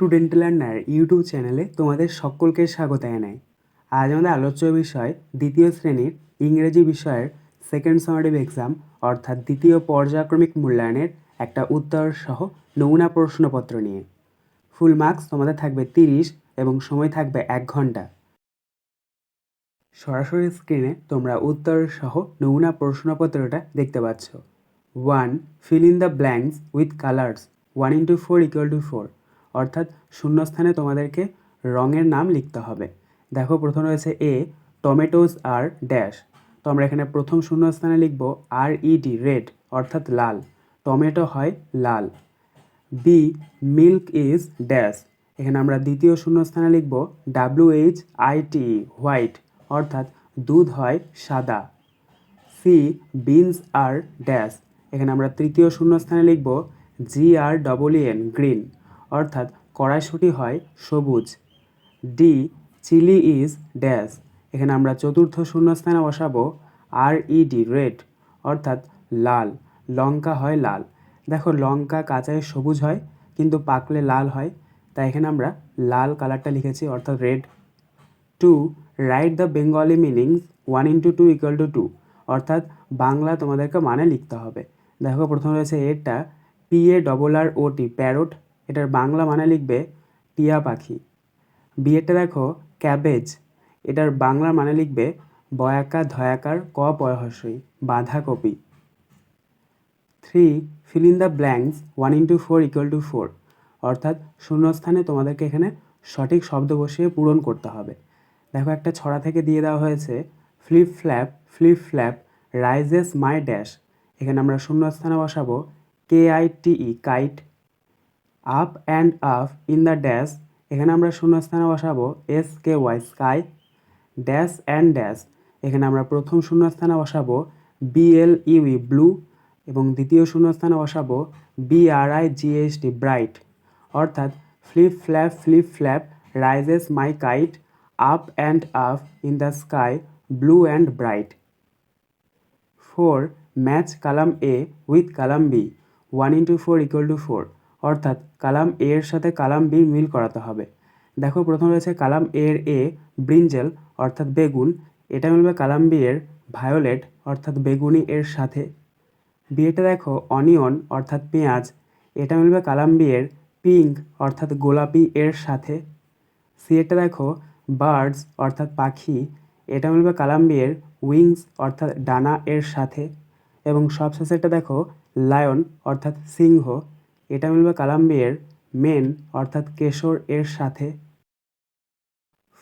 Student learner YouTube চ্যানেলে তোমাদের সকলকে স্বাগত জানাই। আজ আমাদের আলোচ্য বিষয় দ্বিতীয় শ্রেণির ইংরেজি বিষয়ের সেকেন্ড সামারিভ এক্সাম অর্থাৎ দ্বিতীয় পর্যায়ক্রমিক মূল্যায়নের একটা উত্তর সহ নমুনা প্রশ্নপত্র নিয়ে। ফুল মার্কস তোমাদের থাকবে তিরিশ এবং সময় থাকবে এক ঘণ্টা। সরাসরি স্ক্রিনে তোমরা উত্তর সহ নমুনা প্রশ্নপত্রটা দেখতে পাচ্ছ। One fill in the blanks with colours one into four equal to four অর্থাৎ শূন্যস্থানে তোমাদেরকে রঙের নাম লিখতে হবে। দেখো, প্রথম রয়েছে এ টমেটোস আর ড্যাশ তো আমরা এখানে প্রথম শূন্যস্থানে লিখব আর ইডি রেড অর্থাৎ লাল। টমেটো হয় লাল। বি মিল্ক ইজ ড্যাশ এখানে আমরা দ্বিতীয় শূন্যস্থানে লিখব W H I T white অর্থাৎ দুধ হয় সাদা। সি বিনস আর ড্যাশ এখানে আমরা তৃতীয় শূন্যস্থানে লিখব G R double N green অর্থাৎ কড়াইশুঁটি হয় সবুজ। ডি চিলি ইজ ড্যাশ এখানে আমরা চতুর্থ শূন্যস্থানে বসাবো আর ইডি রেড অর্থাৎ লাল। লঙ্কা হয় লাল। দেখো, লঙ্কা কাঁচায় সবুজ হয়, কিন্তু পাকলে লাল হয়। তাই এখানে আমরা লাল কালারটা লিখেছি, অর্থাৎ red to write the Bengali meanings one into two equal to two অর্থাৎ বাংলা তোমাদেরকে মানে লিখতে হবে। দেখো, প্রথম রয়েছে এরটা P A double R O T parrot এটার বাংলা মানে লিখবে টিয়া পাখি। বিয়েটা দেখো ক্যাবেজ, এটার বাংলা মানে লিখবে বয়াকার ধয়াকার ক পয়হস্যই বাঁধাকপি। Three fill in the blanks one into four equal to four অর্থাৎ শূন্যস্থানে তোমাদেরকে এখানে সঠিক শব্দ বসিয়ে পূরণ করতে হবে। দেখো একটা ছড়া থেকে দিয়ে দেওয়া হয়েছে flip flap flip flap rises my dash এখানে আমরা শূন্যস্থানে বসাবো K I T E kite up and up in the dash এখানে আমরা শূন্যস্থানে বসাবো S K Y sky dash and dash এখানে আমরা প্রথম শূন্যস্থানে বসাবো বিএল ইউই ব্লু এবং দ্বিতীয় শূন্যস্থানে বসাবো বিআরআই জিএসটি ব্রাইট অর্থাৎ flip flap flip flap rises my kite up and up in the sky blue and bright four match column A with column B one into four equal to four অর্থাৎ column এ এর সাথে column B মিল করাতে হবে। দেখো, প্রথম রয়েছে কালাম এর এ, brinjal, অর্থাৎ বেগুন। এটা মিলবে কালাম বি এর ভায়োলেট, অর্থাৎ বেগুনি এর সাথে। বিয়েটা দেখো, অনিয়ন, অর্থাৎ পেঁয়াজ। এটা মিলবে কালাম বি এর পিঙ্ক, অর্থাৎ গোলাপি এর সাথে। সি এটা দেখো, বার্ডস, অর্থাৎ পাখি। এটা মিলবে কালাম বি এর উইংস, অর্থাৎ ডানা এর সাথে। এবং সবশেষেটা দেখো, লায়ন, অর্থাৎ সিংহ। এটা মিলবে কালাম বি মেন, অর্থাৎ কেশর এর সাথে।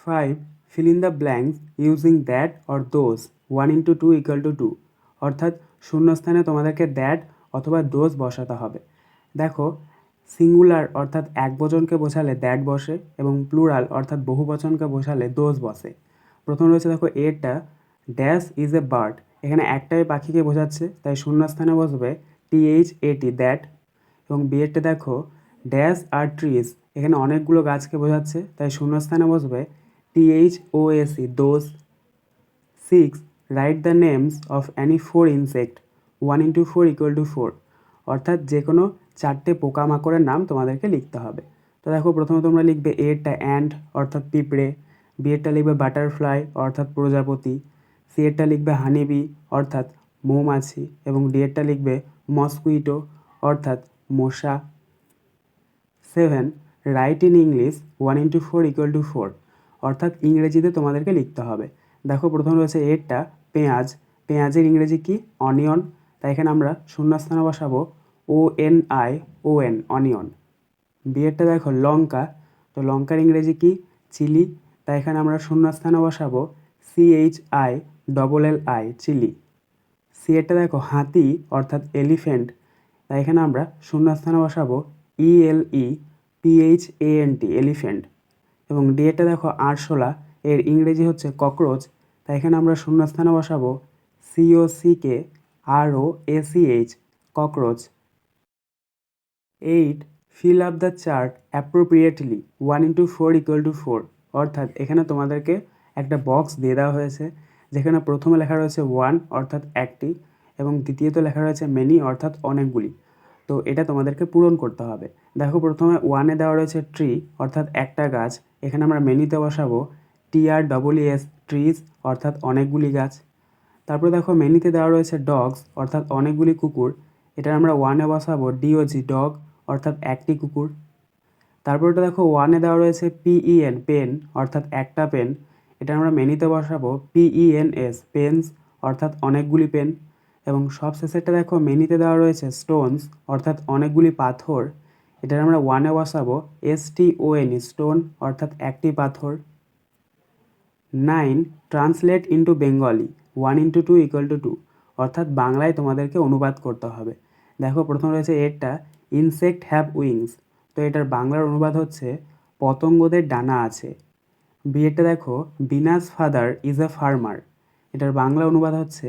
Five fill in the blanks using that or those one into two equal to two অর্থাৎ শূন্যস্থানে তোমাদেরকে দ্যাট অথবা দোজ বসাতে হবে। দেখো সিঙ্গুলার অর্থাৎ এক বচনকে বোঝালে দ্যাট বসে এবং প্লুরাল অর্থাৎ বহু বচনকে বোঝালে দোজ বসে। প্রথম রয়েছে দেখো এরটা ড্যাশ ইজ এ বার্ড এখানে একটাই পাখিকে বোঝাচ্ছে, তাই শূন্যস্থানে বসবে টিএইচ এটি দ্যাট এবং বিয়েরটা দেখো ড্যাশ আর ট্রিজ এখানে অনেকগুলো গাছকে বোঝাচ্ছে, তাই শূন্যস্থানে বসবে TH O SE those six write the names of any four insect one into four equal to four অর্থাৎ যে কোনো চারটে পোকামাকড়ের নাম তোমাদেরকে লিখতে হবে। তো দেখো, প্রথমে তোমরা লিখবে এরটা অ্যান্ড অর্থাৎ পিঁপড়ে বিয়েরটা লিখবে বাটারফ্লাই অর্থাৎ প্রজাপতি সি এরটা লিখবে হানিবি অর্থাৎ মৌমাছি, এবং ডি এরটা লিখবে মসকুইটো অর্থাৎ মশা seven write in English one into four equal to four অর্থাৎ ইংরেজিতে তোমাদেরকে লিখতে হবে। দেখো, প্রথম রয়েছে এরটা পেঁয়াজ। পেঁয়াজের ইংরেজি কি? অনিয়ন তাই এখানে আমরা শূন্যস্থানে বসাবো O N I O N onion বিয়েরটা দেখো, লঙ্কা। তো লঙ্কার ইংরেজি কি? চিলি। তাই এখানে আমরা শূন্যস্থানে বসাবো C H I double L I chilli. C এরটা দেখো, হাতি, অর্থাৎ এলিফেন্ট তাই এখানে আমরা শূন্যস্থানে বসাবো E L E P H A N T elephant এবং ডি এরটা দেখো আরশোলা এর ইংরেজি হচ্ছে ককরোচ তাই এখানে আমরা শূন্যস্থানে বসাবো C O C K R O A C H cockroach eight fill up the chart appropriately one into four equal to four অর্থাৎ এখানে তোমাদেরকে একটা বক্স দিয়ে দেওয়া হয়েছে, যেখানে প্রথমে লেখা রয়েছে ওয়ান অর্থাৎ একটি। এবং দ্বিতীয়ত লেখা রয়েছে মেনি অর্থাৎ অনেকগুলি। তো এটা তোমাদেরকে পূরণ করতে হবে। দেখো প্রথমে ওয়ানে দেওয়া রয়েছে ট্রি অর্থাৎ একটা গাছ। এখানে আমরা মেনিতে বসাবো T R double S trees অর্থাৎ অনেকগুলি গাছ। তারপরে দেখো মেনিতে দেওয়া রয়েছে ডগস অর্থাৎ অনেকগুলি কুকুর। এটা আমরা ওয়ানে বসাবো ডিওজি ডগ অর্থাৎ একটি কুকুর। তারপর এটা দেখো ওয়ানে দেওয়া রয়েছে পিইএন পেন অর্থাৎ একটা পেন এটা আমরা মেনিতে বসাবো পিইএনএস পেনস অর্থাৎ অনেকগুলি পেন এবং সব শেষেরটা দেখো মেনিতে দেওয়া রয়েছে স্টোনস অর্থাৎ অনেকগুলি পাথর। এটার আমরা ওয়ানে বসাবো S T O N stone অর্থাৎ একটি পাথর। Nine translate into Bengali one into two equal to two two বাংলায় তোমাদেরকে অনুবাদ করতে হবে। দেখো প্রথম রয়েছে এরটা ইনসেক্ট হ্যাভ উইংস তো এটার বাংলার অনুবাদ হচ্ছে, পতঙ্গদের ডানা আছে। বিয়েরটা দেখো Bina's father is a farmer এটার বাংলা অনুবাদ হচ্ছে